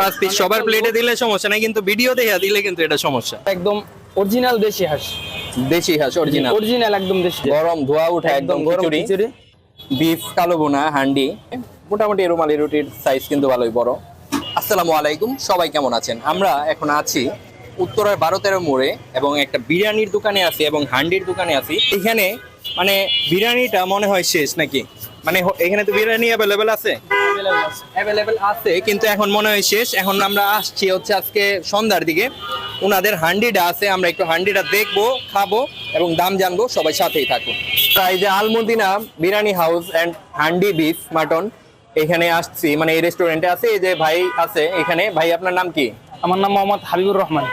পাঁচ পিস সবার প্লেটে দিলে সমস্যা নাই কিন্তু ভিডিও দেখে দিলে কিন্তু এটা সমস্যা। একদম অরিজিনাল দেশি হাঁস। দেশি হাঁস অরিজিনাল অরিজিনাল একদম দেশি। গরম ধোয়া উঠে একদম গরম খিচুড়ি। বিফ কালো বোনা হান্ডি। মোটামুটি রুমালি রুটির সাইজ কিন্তু ভালোই বড়। আসসালামু আলাইকুম সবাই কেমন আছেন? আমরা এখন আছি উত্তরের বারো তেরো মোড়ে এবং একটা বিরিয়ানির দোকানে আছি এবং হান্ডির দোকানে আছি। এখানে মানে বিরিয়ানিটা মনে হয় শেষ নাকি? মানে এখানে তো বিরিয়ানি অ্যাভেলেবেল আছে? অ্যাভেলেবেল আছে, কিন্তু এখন মনে হয় শেষ। এখন আমরা আসছি হচ্ছে আজকে সন্ধ্যার দিকে। ওনাদের হান্ডিটা আছে, আমরা একটু হান্ডিটা দেখব, খাব এবং দাম জানব, সবাই সাথেই থাকুন। তাই যে Almadina biryani house and handi beef mutton, এখানে আসছি। মানে এই রেস্টুরেন্টে আছে, এই যে ভাই আছে, এখানে। ভাই, আপনার নাম কি? আমার নাম মোহাম্মদ হাবিবুর রহমান।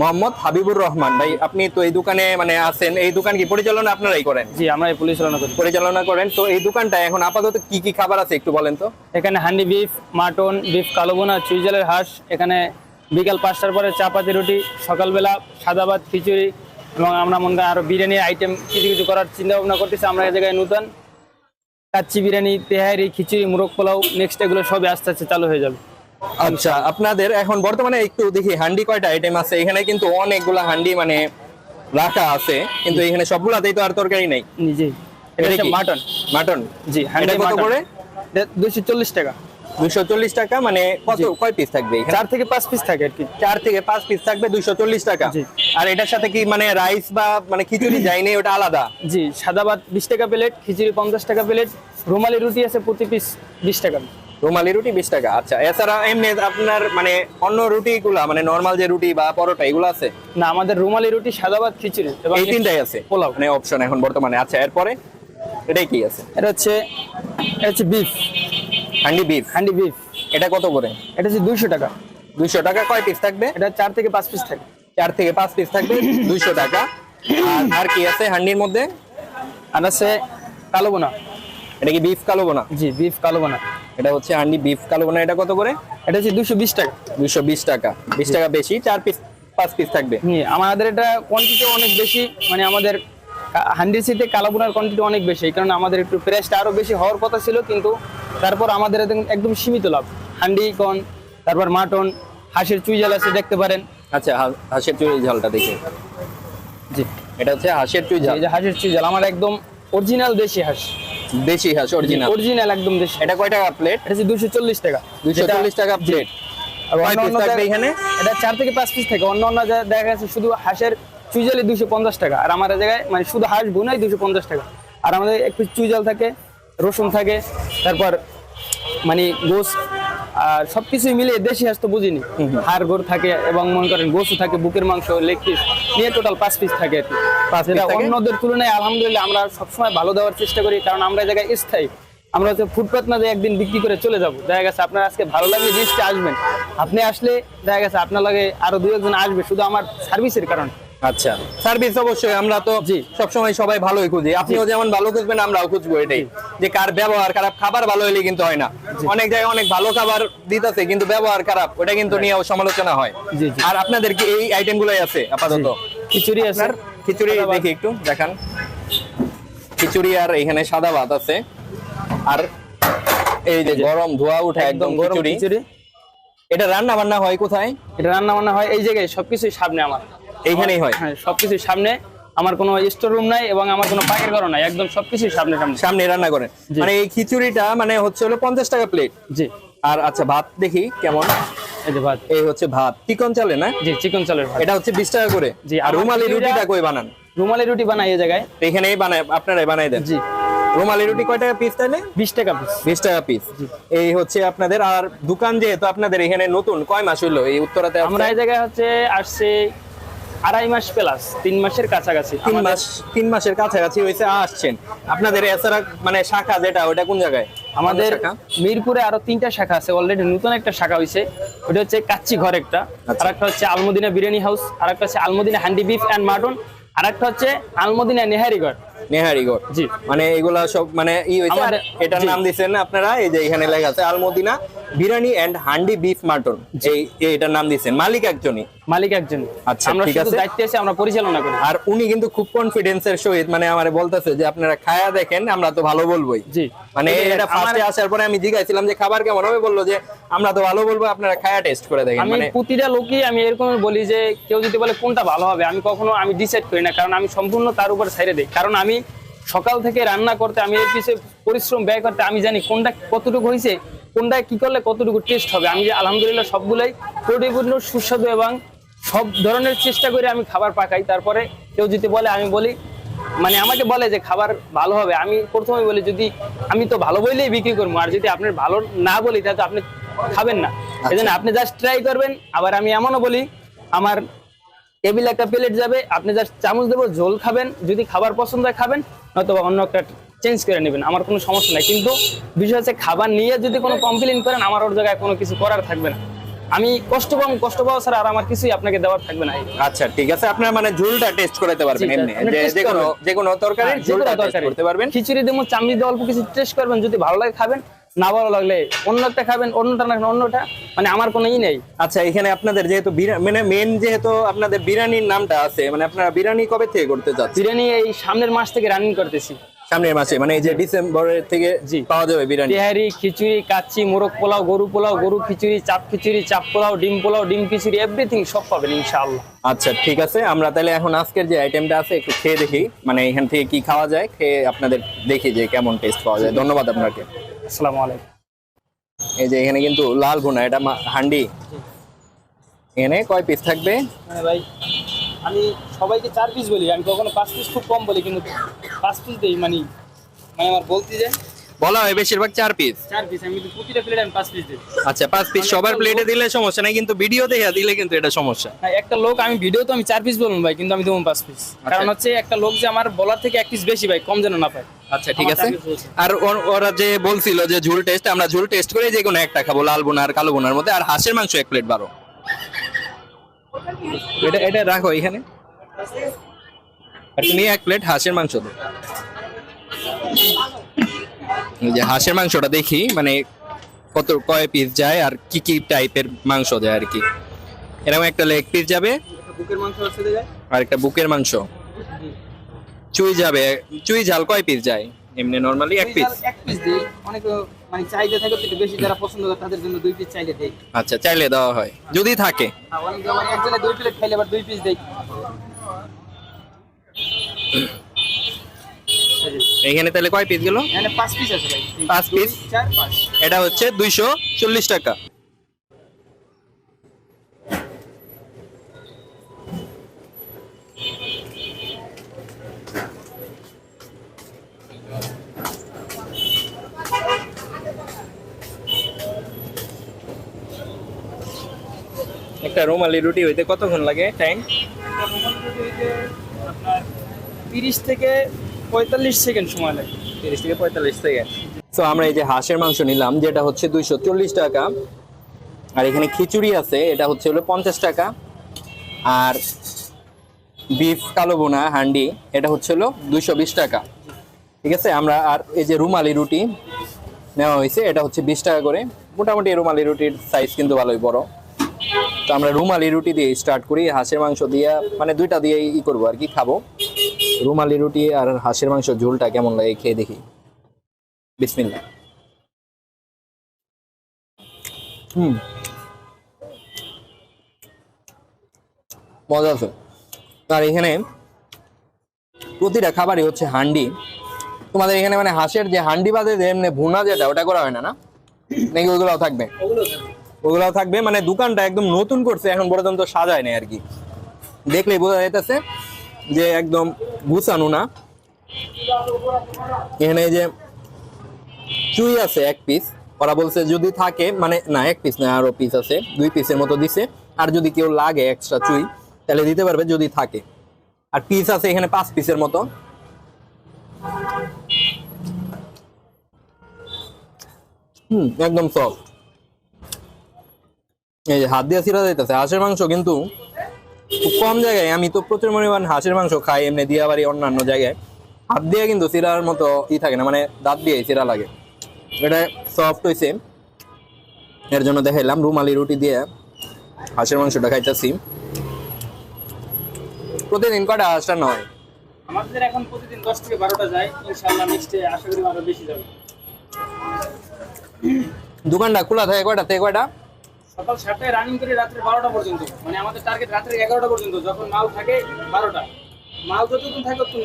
মোহাম্মদ হাবিবুর রহমান। ভাই আপনি তো এই দোকানে মানে আছেন। এই দোকান কি পরিচালনা আপনারাই করেন? জি আমরা এই রান্না করি। পরিচালনা করেন। তো এই দোকানটা এখন আপাতত কি কি খাবার আছে একটু বলেন তো? এখানে হান্ডি বিফ মাটন বিফ কালোবোনা চুইজালের হাঁস এখানে বিকাল পাঁচটার পরে চাপাতি রুটি সকালবেলা সাদা ভাত খিচুড়ি এবং আমরা মনে করি আরও বিরিয়ানি আইটেম কিছু কিছু করার চিন্তা ভাবনা করতেছি। আমরা এই জায়গায় নতুন কাচ্চি বিরিয়ানি তেহারি খিচুড়ি মুরগ পোলাও নেক্সট এগুলো সবই আস্তে আস্তে চালু হয়ে যাবে। আচ্ছা আপনাদের এখন বর্তমানে একটু দেখি হান্ডি কয়টা আইটেম আছে? এখানে কিন্তু অনেকগুলা হান্ডি মানে রাখা আছে কিন্তু এখানে সবগুলাতেই তো আর তরকারি নাই। জি এটা মাটন মাটন জি হান্ডি কত করে? দুশো চল্লিশ টাকা। মানে কত কয় পিস থাকবে থেকে পাঁচ পিস থাকে আর কি। চার থেকে পাঁচ পিস থাকবে দুইশো চল্লিশ টাকা। আর এটার সাথে কি মানে রাইস বা মানে খিচুড়ি ওটা আলাদা? জি সাদা ভাত বিশ টাকা প্লেট খিচুড়ি পঞ্চাশ টাকা প্লেট রুমালি রুটি আছে প্রতি পিস বিশ টাকা। রুমালি রুটি বিশ টাকা। আচ্ছা এছাড়া এমনি আপনার মানে অন্য রুটি গুলা মানে নর্মাল যে রুটি বা পরোটা এগুলো আছে? না আমাদের রুমালি রুটি সাদা ভাত খিচুড়ি এবং এই তিনটাই আছে? পোলাও। মানে অপশন এখন বর্তমানে। আচ্ছা এরপরে? এটাই কি আছে? এটা হচ্ছে এটা হচ্ছে beef handi beef handi beef এটা কত করে? এটা হচ্ছে দুইশো টাকা। দুইশো টাকা কয় পিস থাকবে? এটা চার থেকে পাঁচ পিস থাকবে। চার থেকে পাঁচ পিস থাকবে দুইশো টাকা। আর আর কি আছে হান্ডির মধ্যে? আর আছে কালো বোনা। এটা কি বিফ কালো বোনা? জি বিফ কালো বোনা। এটা হচ্ছে হান্ডি বিফ কালো বোনা এটা কত করে? এটা হচ্ছে দুশো বিশ টাকা। দুশো বিশ টাকা। বিশ টাকা বেশি চার পিস পাঁচ পিস থাকবে। আমাদের এটা কোয়ান্টিটি অনেক বেশি মানে আমাদের কা- হান্ডির সাথে কালো বোনার কোয়ান্টিটি অনেক বেশি এই কারণে আমাদের একটু প্রাইসটা আরও বেশি হওয়ার কথা ছিল কিন্তু তারপর আমাদের একদম একদম সীমিত লাভ। হান্ডি কন তারপর মাটন হাঁসের চুইজাল আছে দেখতে পারেন। আচ্ছা হাঁসের চুই ঝালটা দেখি। জি। এটা হচ্ছে হাঁসের চুই ঝাল। হাঁসের হাঁসের চুইজাল আমার একদম অরিজিনাল দেশি হাঁস। দেশি হাঁস অরিজিনাল অরিজিনাল একদম দেশি। এটা কয় টাকা প্লেট এটা হচ্ছে দুশো চল্লিশ টাকা। দুইশো যেটা- চল্লিশ টাকা প্লেট আর অন্য অন্য এখানে? এটা চার থেকে পাঁচ পিস থাকে। অন্য অন্য জায়গায় দেখা যাচ্ছে শুধু হাঁসের চুইজালি দুশো পঞ্চাশ টাকা। আর আমার জায়গায় মানে শুধু হাঁস বোনাই দুশো পঞ্চাশ টাকা। আর আমাদের একটু চুইজাল থাকে রসুন থাকে তারপর মানে গোস আর সবকিছুই মিলে দেশি হাঁস তো বুঝিনি। হাড় গোড় থাকে এবং মনে করেন গোসও থাকে বুকের মাংস লেগ পিস নিয়ে টোটাল পাঁচ পিস থাকে আর কি? অন্যদের তুলনায় আলহামদুলিল্লাহ আমরা সবসময় ভালো দেওয়ার চেষ্টা করি কারণ আমরা জায়গায় স্থায়ী। আমরা হচ্ছে ফুটপাত না দিয়ে একদিন বিক্রি করে চলে যাব। দেখা গেছে আপনার আজকে ভালো লাগলে জিনিসটা আসবেন। আপনি আসলে দেখা গেছে আপনার লাগে আরও দু একজন আসবে শুধু আমার সার্ভিসের কারণে। আচ্ছা সার্ভিস অবশ্যই আমরা তো জি। সবসময় সবাই ভালোই খুঁজি। আপনিও যেমন ভালো খুঁজবেন আমরাও খুঁজবো এটাই। যে কার ব্যবহার খারাপ খাবার ভালো হলে কিন্তু হয় না। অনেক জায়গায় অনেক ভালো খাবার দিতেছে কিন্তু ব্যবহার খারাপ। ওটা কিন্তু নিয়েও সমালোচনা হয়। আর আপনাদের কি এই আইটেম গুলোই আছে আপাতত? খিচুড়ি আছে। খিচুড়ি দেখি একটু দেখান। খিচুড়ি আর এখানে সাদা ভাত আছে। আর এই যে গরম ধোয়া উঠে একদম গরম খিচুড়ি। খিচুড়ি। এটা রান্না বান্না হয় কোথায়? এটা রান্না বান্না হয় এই জায়গায় সবকিছুই সামনে আমার। এইখানেই হয়। হ্যাঁ সবকিছুই সামনে। আমার কোনো স্টোর রুম নাই এবং আমার কোনো পাকের ঘর নাই একদম সবকিছুই সামনে সামনে। সামনে রান্না করেন মানে এই খিচুড়িটা মানে হচ্ছে হলো পঞ্চাশ টাকা প্লেট জি। আর আচ্ছা ভাত দেখি কেমন? এই যে ভাত। এই হচ্ছে ভাত। চিকন চালে না? জি চিকন চালের ভাত। এটা হচ্ছে বিশ টাকা করে। জি, আর রুমালি রুটিটা কই বানান? রুমালি রুটি বানাই এই জায়গায়। এখানেই বানায় আপনারাই বানাই দেন। জি। রুমালি রুটি কয় টাকা পিস তাইলে? বিশ টাকা পিস বিশ টাকা পিস এই হচ্ছে আপনাদের আর দোকান যেহেতু আপনাদের এখানে নতুন কয় মাস হইল এই উত্তরাতে আমরা এই জায়গায় হচ্ছে আসছে আড়াই মাস প্লাস তিন মাসের কাছাকাছি। তিন মাস তিন মাসের কাছাকাছি হয়েছে আসছেন। আপনাদের এছাড়া মানে শাখা যেটা ওটা কোন জায়গায়? আমাদের মিরপুরে আরও তিনটা শাখা আছে অলরেডি নতুন একটা শাখা হয়েছে ওটা হচ্ছে কাচ্চি ঘর একটা আচ্ছা। আর একটা হচ্ছে আলমদিনা বিরিয়ানি হাউস আর একটা হচ্ছে Almadina handi beef and mutton আর একটা হচ্ছে আলমদিনা নেহারিগড় ঘর। নেহারিগড় জি। মানে এগুলা সব মানে ই হয়েছে আর এটার নাম আপনারা এই যে এখানে লেখা আছে Almadina biryani and handi beef mutton এই এটার নাম দিয়েছেন মালিক একজনই। মালিক একজন। আচ্ছা, আমরা ঠিক আছে। দায়িত্বে আছি আমরা পরিচালনা করি। আর উনি কিন্তু খুব কনফিডেন্সের সহিত মানে আমারে বলতেছে যে আপনারা খায়া দেখেন আমরা তো ভালো বলবোই। জি। মানে এটা ফার্স্টে আসার পরে আমি জিজ্ঞাসছিলাম যে খাবার কেমন? হবে বলল যে আমরা তো ভালো বলব আপনারা খায়া টেস্ট করে দেখেন। মানে প্রতিটা লোকই আমি এরকম বলি যে কেউ যদি বলে কোনটা ভালো হবে আমি কখনো আমি ডিসাইড করি না কারণ আমি সম্পূর্ণ তার উপর ছেড়ে দিই। কারণ আমি সকাল থেকে রান্না করতে আমি এর পিছিয়ে পরিশ্রম ব্যয় করতে আমি জানি কোনটা কতটুকু হয়েছে কোনটা কি করলে কতটুকু টেস্ট হবে। আমি আলহামদুলিল্লাহ সবগুলাই প্রোটিপূর্ণ সুস্বাদু এবং সব ধরনের চেষ্টা করে আমি খাবার পাকাই। তারপরে কেউ যদি বলে আমি বলি মানে আমাকে বলে যে খাবার ভালো হবে আমি প্রথমে বলি যদি আমি তো ভালো বললেই বিক্রি করব আর যদি আপনার ভালো না বলি তাহলে তো আপনি খাবেন না। এই জন্য আপনি জাস্ট ট্রাই করবেন আবার আমি এমনও বলি আমার টেবিল একটা প্লেট যাবে আপনি জাস্ট চামচ দেবো ঝোল খাবেন যদি খাবার পছন্দ হয় খাবেন নয়তো অন্য একটা চেঞ্জ করে নেবেন আমার কোনো সমস্যা নাই। কিন্তু বিষয় হচ্ছে খাবার নিয়ে যদি কোনো কমপ্লেন করেন আমার ওর জায়গায় কোনো কিছু করার থাকবে না। আমি কষ্ট পাবো কষ্ট পাবো স্যার আর আমার কিছুই আপনাকে দেওয়ার থাকবে না। আচ্ছা ঠিক আছে আপনার মানে ঝোলটা টেস্ট করাতে পারবেন এমনি। যে কোনো যে কোনো হ্যাঁ, কোনো ঝোলটা টেস্ট করতে পারবেন। খিচুড়ি দেবো চামড়ি দিয়ে অল্প কিছু টেস্ট করবেন যদি ভালো লাগে খাবেন না ভালো লাগলে অন্য একটা খাবেন অন্যটা না অন্যটা? মানে আমার কোনো ই নেই। আচ্ছা এখানে আপনাদের যেহেতু মানে মেন যেহেতু আপনাদের বিরিয়ানির নামটা আছে মানে আপনারা বিরিয়ানি কবে থেকে করতে যাচ্ছেন বিরিয়ানি এই সামনের মাস থেকে রানিং করতেছি। সামনের মাসে মানে এই যে ডিসেম্বরের থেকে জি। পাওয়া যাবে বিরিয়ানি? তেহারি খিচুড়ি কাচ্চি মোরগ পোলাও গরু পোলাও গরু খিচুড়ি চাপ খিচুড়ি চাপ পোলাও ডিম পোলাও ডিম খিচুড়ি এভরিথিং সব পাবেন ইনশাআল্লাহ। আচ্ছা ঠিক আছে আমরা তাহলে এখন আজকের যে আইটেমটা আছে একটু খেয়ে দেখি মানে এখান থেকে কি খাওয়া যায় খেয়ে আপনাদের দেখি যে কেমন টেস্ট পাওয়া যায়। ধন্যবাদ আপনাকে। আসসালামু আলাইকুম। এই যে এখানে কিন্তু লাল ভুনা এটা মা- হান্ডি। এখানে কয় পিস থাকবে? হ্যাঁ ভাই আমি সবাইকে চার পিস বলি আমি কখনো পাঁচ পিস খুব কম বলি কিন্তু পাঁচ পিস দিই মানে মানে আমার বলতে যে বলা হয় বেশিরভাগ চার পিস চার পিস আমি কিন্তু প্রতিটা প্লেটে আমি পাঁচ পিস দিই। আচ্ছা পাঁচ পিস সবার প্লেটে দিলে সমস্যা নাই কিন্তু ভিডিও দেখে দিলে কিন্তু এটা সমস্যা। হ্যাঁ একটা লোক আমি ভিডিও তো আমি চার পিস বলব ভাই কিন্তু আমি দেবো পাঁচ পিস কারণ হচ্ছে একটা লোক যে আমার বলার থেকে এক পিস বেশি ভাই কম যেন না পায়। আচ্ছা ঠিক আছে। আর ওর- যে বলছিল যে ঝুল টেস্ট আমরা ঝুল টেস্ট করে যে কোনো একটা খাব লাল বোনা আর কালো বোনার মধ্যে আর হাঁসের মাংস এক প্লেট বারো। এটা এটা রাখো এখানে। আর তুমি এক প্লেট হাঁসের মাংস দাও। এই যে হাঁসের মাংসটা দেখি মানে কত কয় পিস যায় আর কি কি টাইপের মাংস যায় আর কি। এরকম একটা লেগ পিস যাবে বুকের মাংস আর একটা বুকের মাংস। চুই যাবে চুই ঝাল কয় পিস যায়? এমনি নরমালি এক পিস এক পিস দিই অনেক মানে চাহিদা থাকে একটু বেশি যারা পছন্দ করে তাদের জন্য দুই পিস চাইলে দেই। আচ্ছা চাইলে দেওয়া হয় যদি থাকে। অনেক একজনে দুই প্লেট খাইলে আবার দুই পিস দেই। এখানে তাহলে কয় পিস গেল? এখানে পাঁচ পিস আছে ভাই। পাঁচ পিস দুই, চার পাঁচ। এটা হচ্ছে দুইশো চল্লিশ টাকা। একটা রুমালি রুটি হইতে কতক্ষণ লাগে টাইম আপনার তিরিশ থেকে পঁয়তাল্লিশ সেকেন্ড সময় লাগে। তিরিশ থেকে পঁয়তাল্লিশ সেকেন্ড। তো আমরা এই যে হাঁসের মাংস নিলাম, যেটা হচ্ছে দুইশো চল্লিশ টাকা। আর এখানে খিচুড়ি আছে, এটা হচ্ছে হলো পঞ্চাশ টাকা। আর বিফ, কালো বোনা হান্ডি, এটা হচ্ছে হলো দুইশো বিশ টাকা। ঠিক আছে? আমরা আর এই যে রুমালি রুটি নেওয়া হয়েছে, এটা হচ্ছে বিশ টাকা করে। মোটামুটি রুমালি রুটির সাইজ কিন্তু ভালোই বড়। তো আমরা রুমালি রুটি দিয়ে স্টার্ট করি, হাঁসের মাংস দিয়ে মানে দুইটা দিয়ে ই করব আর কি, খাব। রুমালি রুটি আর হাঁসের মাংস ঝোলটা কেমন লাগে খেয়ে দেখি। বিসমিল্লা হুম। মজা আছে। আর এখানে প্রতিটা খাবারই হচ্ছে হান্ডি। তোমাদের এখানে মানে হাঁসের যে হান্ডি বাদে যে এমনি ভুনা যেটা ওটা করা হয় না না? নাকি ওগুলোও থাকবে? ওগুলো ওগুলো থাকবে মানে দোকানটা একদম নতুন করছে এখন পর্যন্ত সাজায় নাই আর কি। দেখলেই বোঝা যাইতেছে যে একদম গুছানো না। এখানে যে চুই আছে এক পিস ওরা বলছে যদি থাকে মানে না, এক পিস না, আরও পিস আছে, দুই পিসের মতো দিছে। আর যদি কেউ লাগে এক্সট্রা চুই, তাহলে দিতে পারবে যদি থাকে। আর পিস আছে এখানে পাঁচ পিসের মতো। হুম, একদম সফট এই যে হাত দিয়ে ছিঁড়া যাইতেছে, হাঁসের মাংস কিন্তু খুব কম জায়গায়। আমি তো প্রচুর পরিমাণ হাঁসের মাংস খাই এমনি দিয়া বাড়ি অন্যান্য জায়গায়। হাত দিয়ে কিন্তু চিরার মতো ই থাকে না মানে দাঁত দিয়ে চিরা লাগে। এটা সফট হয়েছে এর জন্য দেখাইলাম রুমালি রুটি দিয়ে হাঁসের মাংসটা খাইতেছি। প্রতিদিন কটা হাঁসটা নয়? আমাদের এখন প্রতিদিন দশ থেকে বারোটা যায়। ইনশাল্লাহ নেক্সটে আশা করি আরও বেশি যাবে। দোকানটা খোলা থাকে কয়টা থেকে কয়টা? সকাল সাতটায় রানিং করে রাত্রে বারোটা পর্যন্ত। মানে আমাদের টার্গেট রাত্রে এগারোটা পর্যন্ত যখন মাল থাকে বারোটা। মাল যতক্ষণ থাকে ততক্ষণ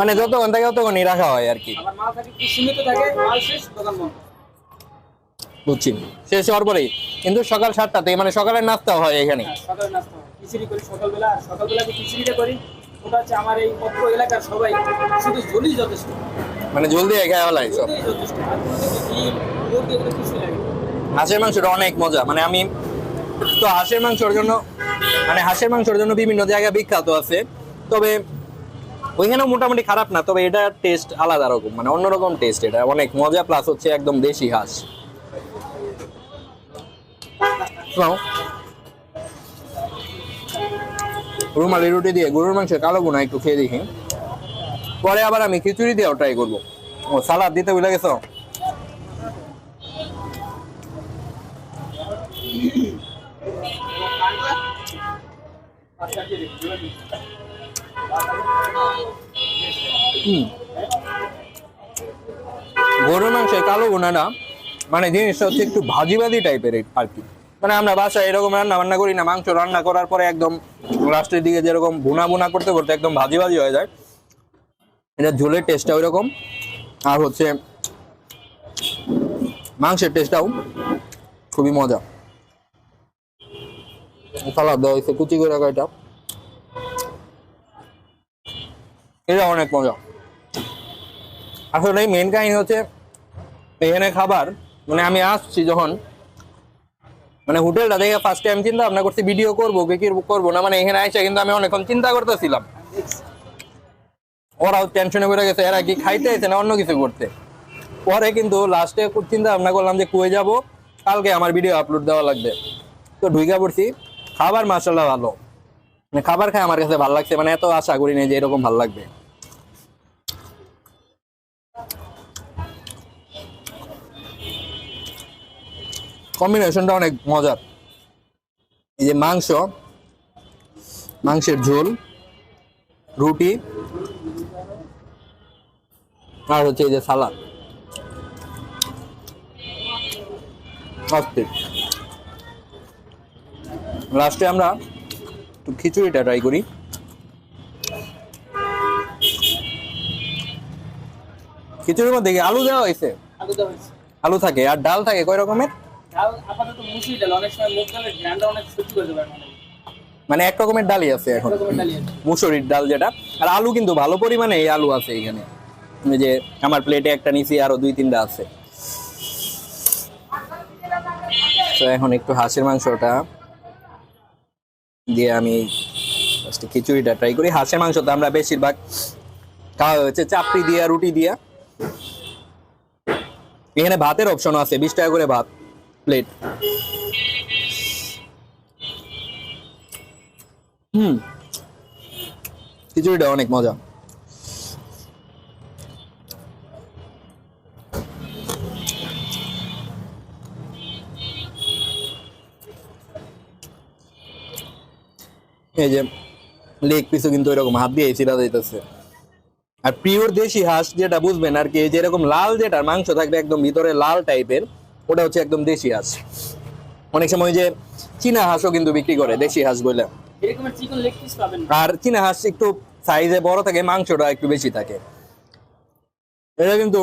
মানে যতক্ষণ থাকে ততক্ষণই রাখা হয় আর কি। মাল থাকে সীমিত থাকে মাল শেষ দোকান বন্ধ। বুঝছি। শেষ হওয়ার পরেই। কিন্তু সকাল সাতটা থেকে মানে সকালের নাস্তা হয় এখানে। নাস্তা হয়। খিচুড়ি করি সকালবেলা। খিচুড়িটা করি। ওটা হচ্ছে আমার এই অত্র এলাকার সবাই। শুধু ঝোলই যথেষ্ট। মানে জলদি খাওয়া হলো সব। যথেষ্ট। মুরগি এগুলো। হাঁসের মাংসটা অনেক মজা। মানে আমি তো হাঁসের মাংসর জন্য মানে হাঁসের মাংসর জন্য বিভিন্ন জায়গায় বিখ্যাত আছে। তবে ওইখানেও মোটামুটি খারাপ না, তবে এটা টেস্ট আলাদা রকম মানে অন্যরকম টেস্ট এটা। অনেক মজা প্লাস হচ্ছে একদম দেশি হাঁস। রুমালি রুটি দিয়ে গরুর মাংসের কালো গুনা একটু খেয়ে দেখি। পরে আবার আমি খিচুড়ি দিয়েও ট্রাই করব। ও সালাদ দিতে ভুলে গেছো? গরুর মাংসের কালো গুনাটা মানে জিনিসটা হচ্ছে একটু ভাজি ভাজি টাইপের আর কি। মানে আমরা বাসায় এরকম রান্না বান্না করি না, মাংস রান্না করার পরে একদম লাস্টের দিকে যেরকম ভুনা ভুনা করতে করতে একদম ভাজি ভাজি হয়ে যায়। এটা ঝোলের টেস্টটা ওই রকম আর হচ্ছে মাংসের টেস্টটাও খুবই মজা। দেওয়া হয়েছে, কুচি করে এটা অনেক মজা। আসলে মেন কাহিনী হচ্ছে এখানে খাবার মানে আমি আসছি যখন মানে হোটেলটা দেখে ফার্স্ট টাইম চিন্তা ভাবনা করছি ভিডিও করব কি করব না মানে এখানে কিন্তু আমি অনেকক্ষণ চিন্তা করতেছিলাম। ওরাও টেনশনে করে গেছে, এরা কি খাইতে এসে না অন্য কিছু করতে? পরে কিন্তু লাস্টে চিন্তা ভাবনা করলাম যে কই যাব, কালকে আমার ভিডিও আপলোড দেওয়া লাগবে। তো ঢুইকা পড়ছি খাবার মাসাল্লাহ ভালো। মানে খাবার খাই আমার কাছে ভালো লাগছে মানে এত আশা করি না যে এরকম ভালো লাগবে। কম্বিনেশনটা অনেক মজার। এই যে মাংস, মাংসের ঝোল, রুটি, আর হচ্ছে এই যে সালাদ। অস্থির লাস্টে আমরা একটু খিচুড়িটা ট্রাই করি। খিচুড়ির মধ্যে কি আলু দেওয়া হয়েছে? আলু থাকে। আর ডাল থাকে? কয় রকমের? মানে এক রকমের ডালই আছে এখন। মুসুরির ডাল যেটা। আর আলু কিন্তু ভালো পরিমাণে এই আলু আছে এখানে। যে আমার প্লেটে একটা নিচে আরও দুই তিনটা আছে। তো এখন একটু হাঁসের মাংসটা দিয়ে আমি খিচুড়িটা ট্রাই করি। হাঁসের মাংস তো আমরা বেশিরভাগ খাওয়া হচ্ছে চাপড়ি দিয়া, রুটি দিয়া। এখানে ভাতের অপশনও আছে, বিশ টাকা করে ভাত প্লেট হুম। খিচুড়িটা অনেক মজা। এই যে লেগ পিসও কিন্তু এরকম হাত দিয়ে চিরা দিতেছে আর পিওর দেশি হাঁস যেটা বুঝবেন আর কি এই যে এরকম লাল যেটা মাংস থাকবে একদম ভিতরে লাল টাইপের ওটা হচ্ছে একদম দেশি হাঁস। অনেক সময় যে চীনা হাঁসও কিন্তু বিক্রি করে দেশি হাঁস বলে। আর চীনা হাঁস একটু সাইজে বড় থাকে মাংসটা একটু বেশি থাকে। এটা কিন্তু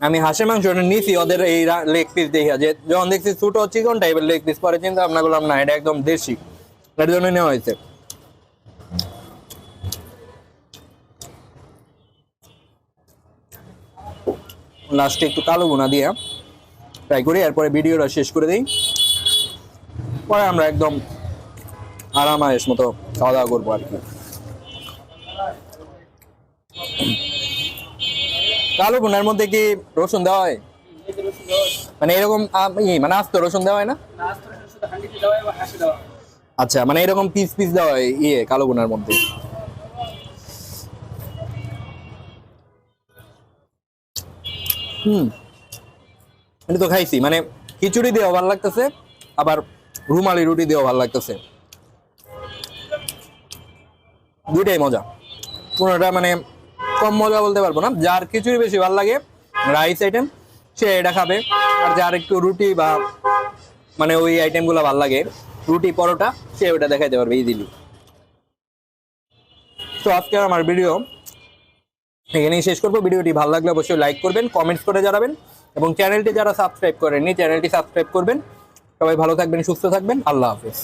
আমি হাঁসের মাংসটা নিছি ওদের এই লেগ পিস দেখে যে যখন দেখছি ছোট চিকন টাইপের লেগ পিস পরে চিন্তা ভাবনা করলাম না এটা একদম দেশি। এর জন্য নেওয়া হয়েছে। লাস্টে একটু কালো গুনা দিয়ে ট্রাই করি এরপরে ভিডিওটা শেষ করে দিই। পরে আমরা একদম আরামায়েশ মতো খাওয়া দাওয়া করব আর কি। কালো ভুনার মধ্যে কি রসুন দেওয়া হয়। মানে এরকম আম, ই, মানে আস্ত রসুন দেওয়া হয় না? আচ্ছা মানে এরকম পিস পিস দেওয়া হয় ইয়ে কালো ভুনার মধ্যে। হুম। এটা তো খাইছি মানে খিচুড়ি দিয়েও ভালো লাগতেছে, আবার রুমালি রুটি দিয়েও ভালো লাগতেছে। দুইটাই মজা। কোনোটা মানে কম মজা বলতে পারব না। যার খিচুড়ি বেশি ভালো লাগে, রাইস আইটেম, সে এটা খাবে। আর যার একটু রুটি বা মানে ওই আইটেমগুলো ভালো লাগে রুটি পরোটা, সে ওটা দেখাইতে পারবে ইজিলি তো আজকে আমার ভিডিও এখানেই শেষ করব। ভিডিওটি ভালো লাগলে অবশ্যই লাইক করবেন কমেন্টস করে জানাবেন এবং চ্যানেলটি যারা সাবস্ক্রাইব করেননি চ্যানেলটি সাবস্ক্রাইব করবেন। সবাই ভালো থাকবেন, সুস্থ থাকবেন। আল্লাহ হাফিজ।